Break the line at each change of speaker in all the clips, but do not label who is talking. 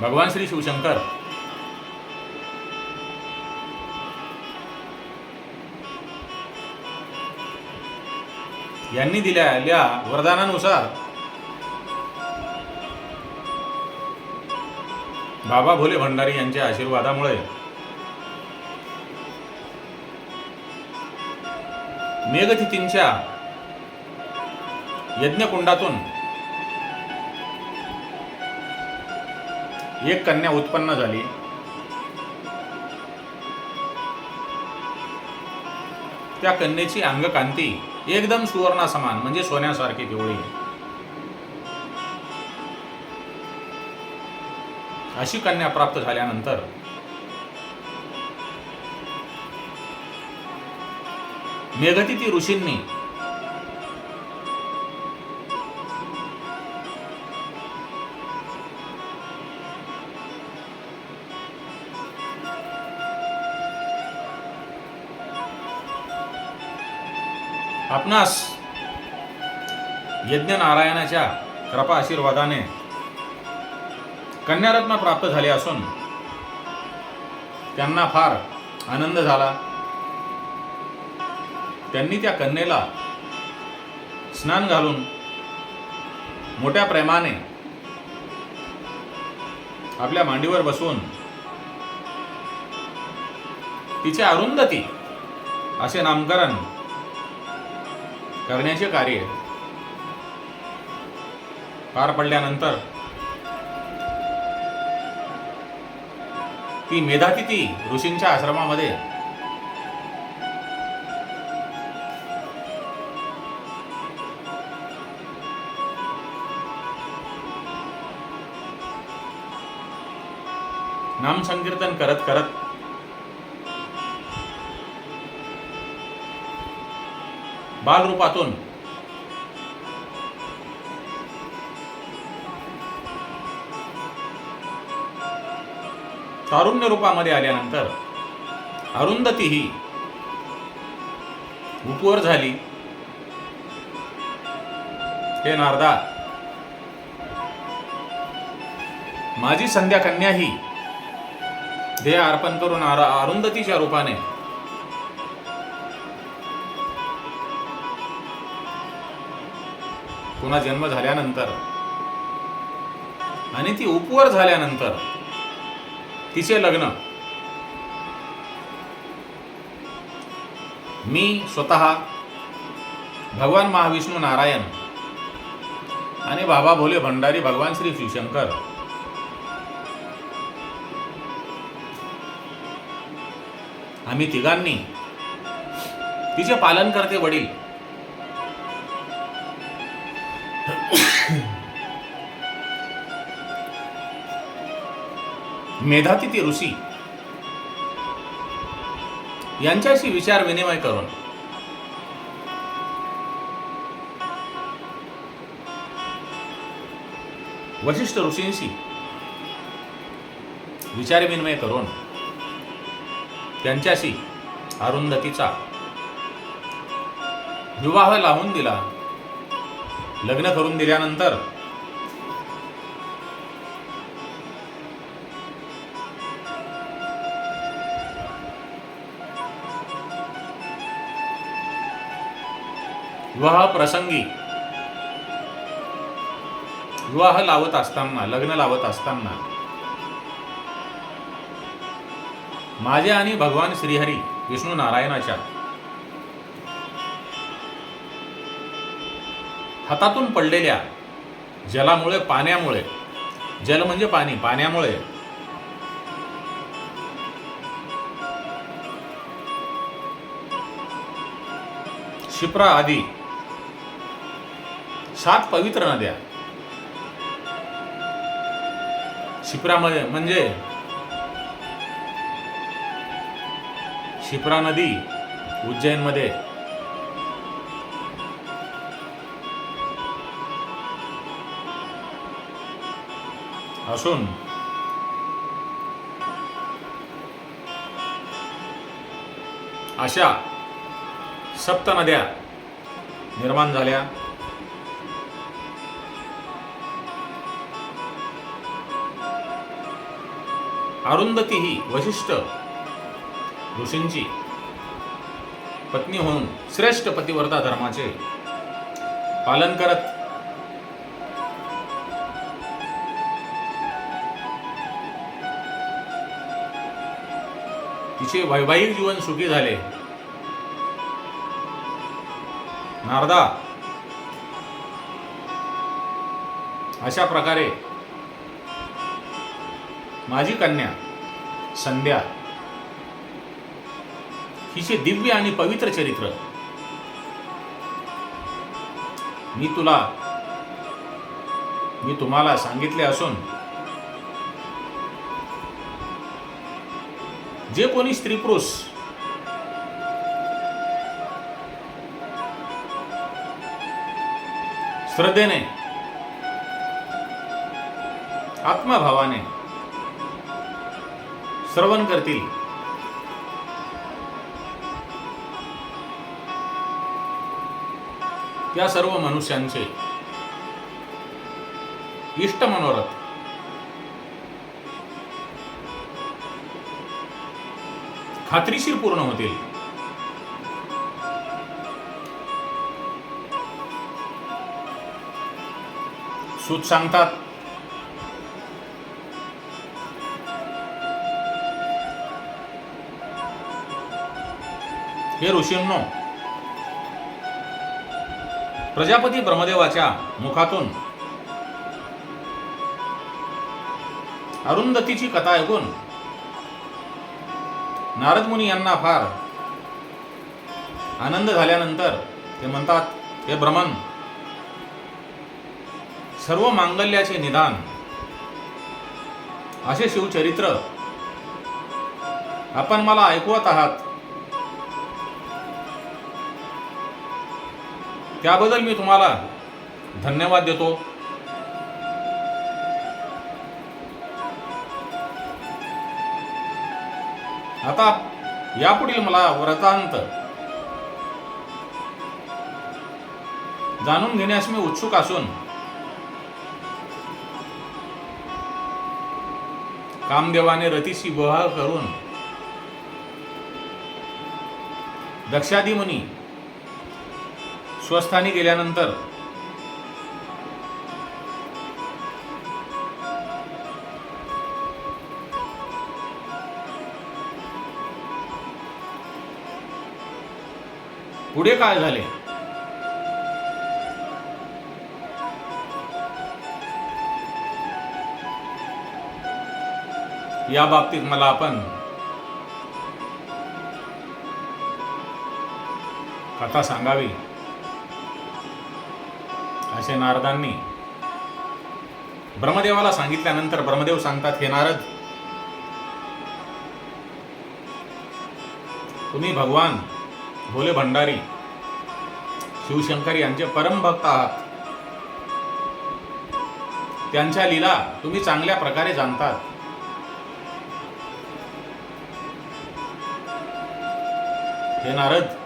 भगवान श्री शिवशंकर. यांनी दिलेल्या वरदानानुसार बाबा भोले भंडारी यांच्या आशीर्वादामुळे मेघतिथींच्या यज्ञकुंडातून एक कन्या उत्पन्न झाली. त्या कन्येची अंगकांती एकदम सुवर्णासमान म्हणजे सोन्यासारखी पिवळी. अशी कन्या प्राप्त झाल्यानंतर मेघतिथी ऋषींनी आपणास यज्ञ नारायणाच्या कृपा आशीर्वादाने कन्यारत्न प्राप्त झाले असून त्यांना फार आनंद झाला. त्यांनी त्या कन्येला स्नान घालून मोठ्या प्रेमाने आपल्या मांडीवर बसवून तिचे अरुंधती असे नामकरण करण्याचे कार्य पार पडल्यानंतर ती मेधातिथी ऋषींच्या आश्रमामध्ये नाम संकीर्तन करत करत बालरूपातून. तारुण्य रूपामध्ये आल्यानंतर अरुंधती ही उपवर झाली. हे नारदा माझी संध्या कन्या ही देह अर्पण करून अरुंधतीच्या रूपाने पुन्हा जन्म झाल्यानंतर. आणि ती उपवर झाल्यानंतर तिचे लग्न. मी स्वतः भगवान महाविष्णू नारायण आणि बाबा भोले भंडारी भगवान श्री शिवशंकर आम्ही तिघांनी तिचे पालन करते वडील मेधातिथी ऋषी. यांच्याशी विचार विनिमय करून. वशिष्ठ ऋषींशी विचार विनिमय करून त्यांच्याशी अरुंधतीचा विवाह लावून दिला. लग्न करून दिल्यानंतर विवाह प्रसंगी विवाह लावत असताना लग्न लावत असताना. माझे आणि भगवान श्रीहरी विष्णू नारायणाच्या हातातून पडलेल्या जलामुळे पाण्यामुळे जल म्हणजे पाणी पाण्यामुळे शिप्रा आदी सात पवित्र नद्या. शिप्रामध्ये म्हणजे शिप्रा नदी उज्जैनमध्ये. असून अशा सप्त नद्या निर्माण झाल्या. अरुंधती ही वशिष्ठ ऋषींची पत्नी होऊन श्रेष्ठ पतिव्रता धर्माचे पालन करत तिचे वैवाहिक जीवन सुखी झाले. नारदा अशा प्रकारे माझी कन्या संध्या हिचे दिव्य आणि पवित्र चरित्र. मी तुला मी तुम्हाला सांगितले असून जे कोणी स्त्री पुरुष श्रद्धेने आत्मभावाने श्रवण करतील. त्या सर्व मनुष्यांचे इष्ट मनोरथ. खात्रीशीर पूर्ण होतील. सूत सांगतात हे ऋषींनो प्रजापती ब्रह्मदेवाच्या मुखातून अरुंधतीची कथा ऐकून नारद मुनी यांना फार आनंद झाल्यानंतर ते म्हणतात हे भ्रमण सर्व मांगल्याचे निदान असे शिवचरित्र आपण मला ऐकवत आहात त्याबद्दल मी तुम्हाला धन्यवाद देतो. आता यापुढील मला व्रतांत जाणून घेण्यास मी उत्सुक असून कामदेवाने रतीशी विवाह करून दक्षादी मुनी स्वस्थानी गेल्यानंतर. पुढे काय झाले? या बाबतीत मला आपण कथा सांगावी. असे नारदांनी ब्रह्मदेवाला सांगितल्यानंतर ब्रह्मदेव सांगतात हे नारद तुम्ही भगवान भोले भंडारी शिवशंकर यांचे परम भक्त आहात. त्यांच्या लीला तुम्ही चांगल्या प्रकारे जाणतात. हे नारद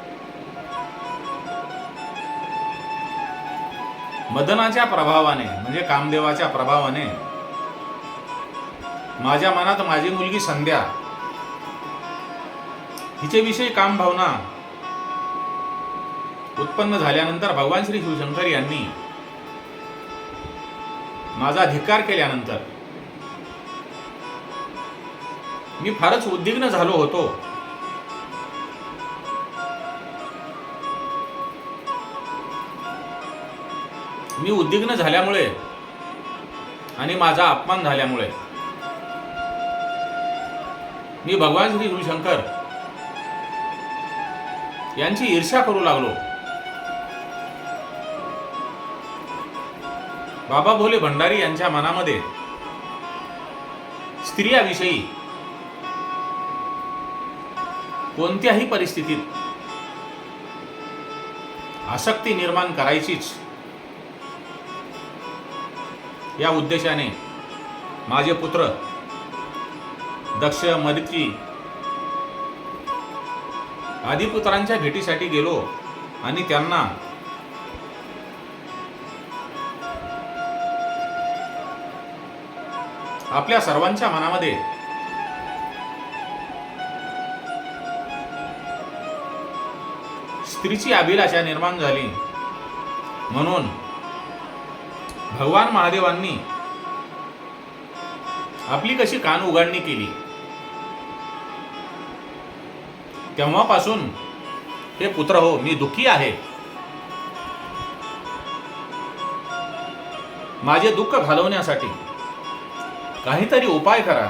मदनाच्या प्रभावाने म्हणजे कामदेवाच्या प्रभावाने माझ्या मनात माझी मुलगी संध्या हिच्याविषयी काम भावना उत्पन्न झाल्यानंतर भगवान श्री शिवशंकर यांनी माझा धिक्कार केल्यानंतर मी फारच उद्विग्न झालो होतो. मी उद्विग्न झाल्यामुळे आणि माझा अपमान झाल्यामुळे. मी भगवान श्री शिवशंकर यांची ईर्ष्या करू लागलो. बाबा भोले भंडारी यांच्या मनामध्ये स्त्रियाविषयी कोणत्याही परिस्थितीत आसक्ती निर्माण करायचीच या उद्देशाने माझे पुत्र दक्ष मदकी आदिपुत्रांच्या भेटीसाठी गेलो आणि त्यांना आपल्या सर्वांच्या मनामध्ये स्त्रीची अभिलाषा निर्माण झाली. म्हणून भगवान महादेवांनी आपली कशी कान उघडणी केली? तेव्हापासून हे पुत्र हो मी दुःखी आहे. माझे दुःख घालवण्यासाठी काहीतरी उपाय करा.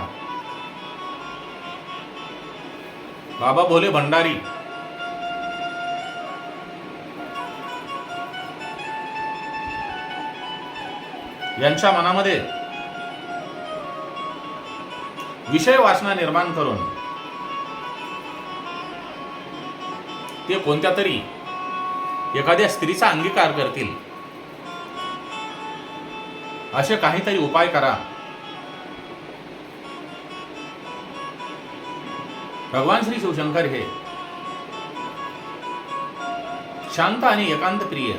बाबा भोले भंडारी यांच्या मनामध्ये विषय वासना निर्माण करून ते कोणत्या तरी एखाद्या स्त्रीचा अंगीकार करतील असे काहीतरी उपाय करा. भगवान श्री शिवशंकर हे शांत आणि एकांत प्रिय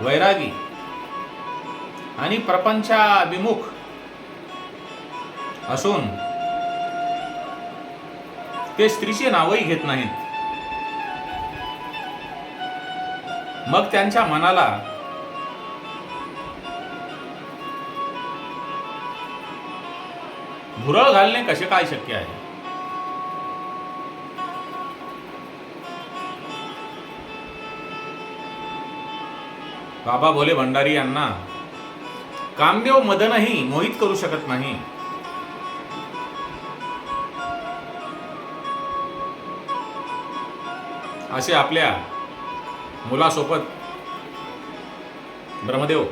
वैरागी आणि प्रपंचाभिमुख असून ते स्त्रीचे नावही घेत नाहीत. मग त्यांच्या मनाला भुरळ घालणे कसे काय शक्य आहे? बाबा भोले भंडारी यांना कामदेव मदनही मोहित करू शकत नाही. असे आपल्या मुलासोबत ब्रह्मदेव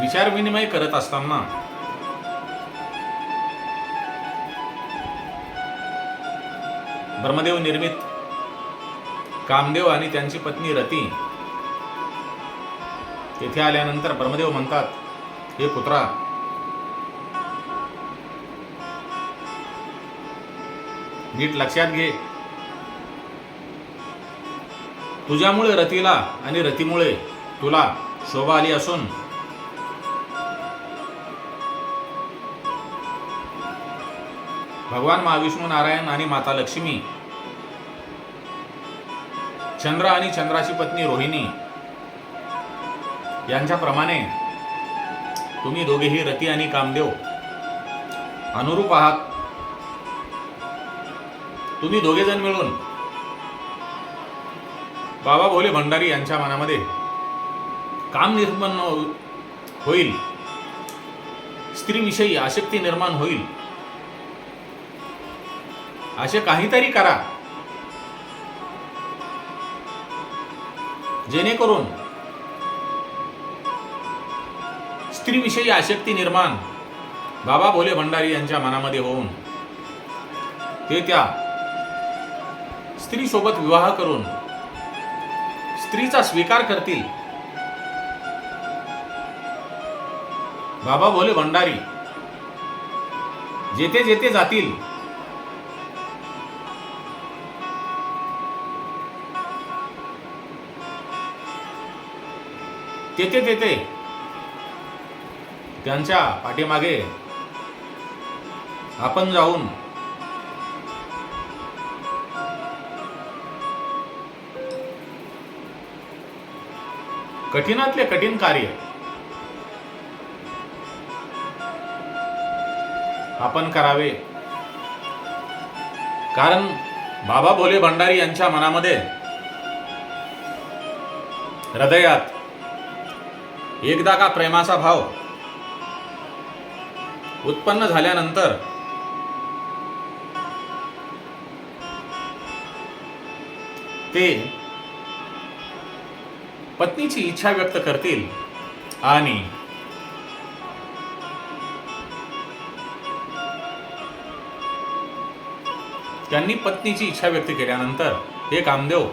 विचारविनिमय करत असताना ब्रह्मदेव निर्मित कामदेव आणि त्यांची पत्नी रती तेथे आल्यानंतर ब्रह्मदेव म्हणतात हे पुत्रा नीट लक्षात घे. तुझ्यामुळे रतीला आणि रतीमुळे तुला शोभा आली असून भगवान महाविष्णू नारायण आणि माता लक्ष्मी चंद्र आणि चंद्राची पत्नी रोहिणी यांच्याप्रमाणे तुम्ही दोघेही रती आणि कामदेव अनुरूप आहात. तुम्ही दोघे जण मिळून बाबा भोले भंडारी यांच्या मनामध्ये काम निर्माण हो-, होईल. स्त्रीविषयी आसक्ती निर्माण होईल. असे काहीतरी करा. जेणेकरून स्त्रीविषयी आसक्ती निर्माण. बाबा भोले भंडारी यांच्या मनामध्ये होऊन. ते त्या स्त्रीसोबत विवाह करून स्त्रीचा स्वीकार करतील. बाबा भोले भंडारी जेथे जेथे जातील. तेथे तेथे त्यांच्या पाठीमागे आपण जाऊन कठीणातले कठीण कार्य आपण करावे. कारण बाबा भोले भंडारी यांच्या मनामध्ये हृदयात एकदा का प्रेमाचा भाव उत्पन्न झाल्यानंतर ते पत्नीची इच्छा व्यक्त करतील आणि त्यांनी पत्नीची इच्छा व्यक्त केल्यानंतर हे कामदेव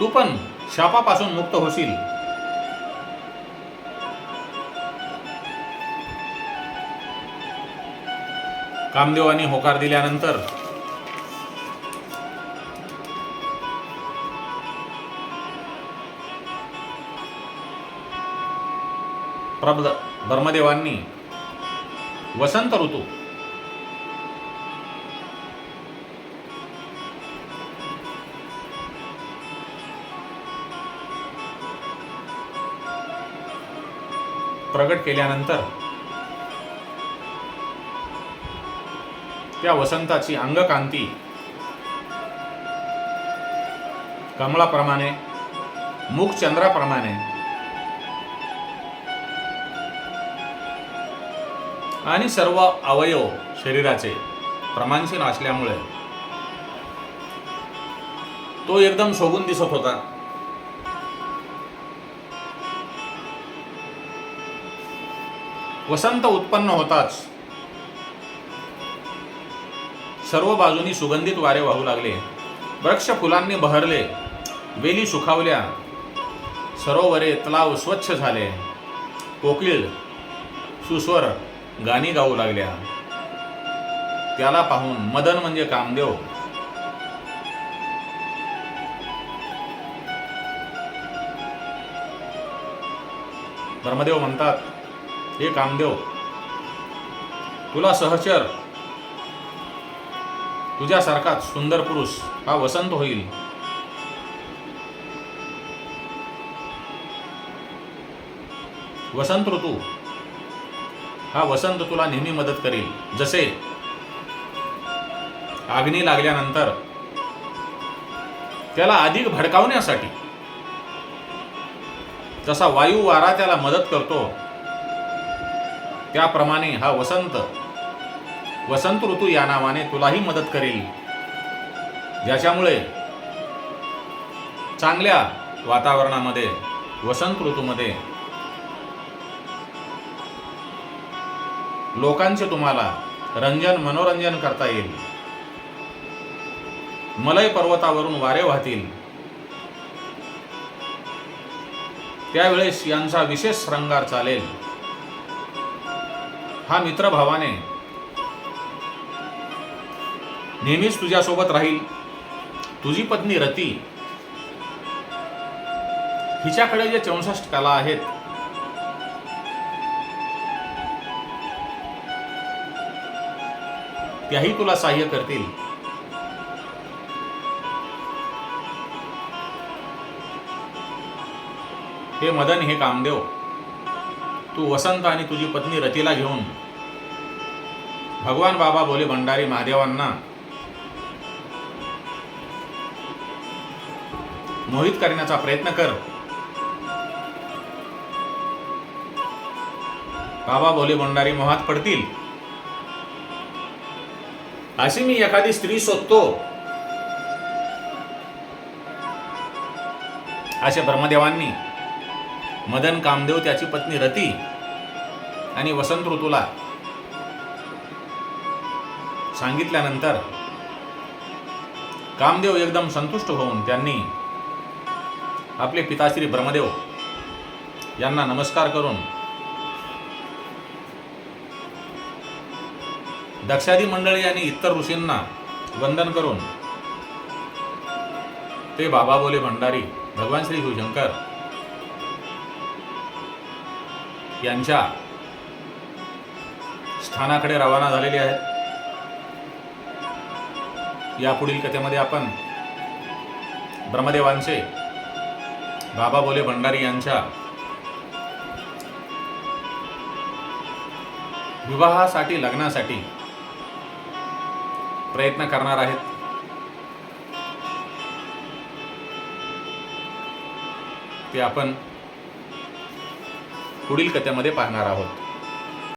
तू पण शापापासून मुक्त होशील. कामदेवांनी होकार दिल्यानंतर प्रभ ब्रह्मदेवांनी वसंत ऋतू प्रगट केल्यानंतर त्या वसंताची अंगकांती. कमळाप्रमाणे मुख चंद्राप्रमाणे आणि सर्व अवयव शरीराचे प्रमाणशील असल्यामुळे तो एकदम शोभून दिसत होता. वसंत उत्पन्न होताच. सर्व बाजूनी सुगंधित वारे वाहू लागले. वृक्ष फुलांनी बहरले. वेली सुखावल्या. सरोवरे तलाव स्वच्छ झाले. कोकिळ सुस्वर गाणी गाऊ लागल्या. त्याला पाहून मदन म्हणजे कामदेव. ब्रह्मदेव म्हणतात हे कामदेव तुला सहचर तुझ्यासारखाच सुंदर पुरुष हा वसंत होईल. वसंत ऋतू. हा वसंत तुला नेहमी मदत करेल. जसे आग्नी लागल्यानंतर त्याला अधिक भडकावण्यासाठी जसा वायू वारा त्याला मदत करतो त्याप्रमाणे हा वसंत वसंत ऋतू या नावाने तुलाही मदत करेल. ज्याच्यामुळे चांगल्या वातावरणामध्ये वसंत ऋतूमध्ये लोकांचे तुम्हाला रंजन मनोरंजन करता येईल. मलय पर्वतावरून वारे वाहतील. त्यावेळेस यांचा विशेष श्रंगार चालेल. हा मित्रभावाने नेहमीच तुझ्यासोबत राहील. तुझी पत्नी रती. हिच्याकडे जे चौसष्ट कला आहेत त्याही तुला सहाय्य करतील. हे मदन हे कामदेव तू वसंत आणि तुझी पत्नी रतीला घेऊन भगवान बाबा बोले भंडारी महादेवांना मोहित करण्याचा प्रयत्न कर. बाबा बोले भंडारी मोहात पडतील. अशी मी एखादी स्त्री शोधतो. असे ब्रह्मदेवांनी मदन कामदेव त्याची पत्नी रती आणि वसंत ऋतूला सांगितल्यानंतर कामदेव एकदम संतुष्ट होऊन त्यांनी आपले पिताश्री ब्रह्मदेव यांना नमस्कार करून दक्षादी मंडळी आणि इतर ऋषींना वंदन करून ते बाबा बोले भंडारी भगवान श्री शिवशंकर यांच्या स्थानाकडे रवाना झालेले आहेत. यापुढील कथेमध्ये आपण ब्रह्मदेवांचे बाबा बोले भंडारी यांच्या विवाहासाठी लग्नासाठी प्रयत्न करणार आहेत. ते आपण पुढील कथेमध्ये पाहणार आहोत.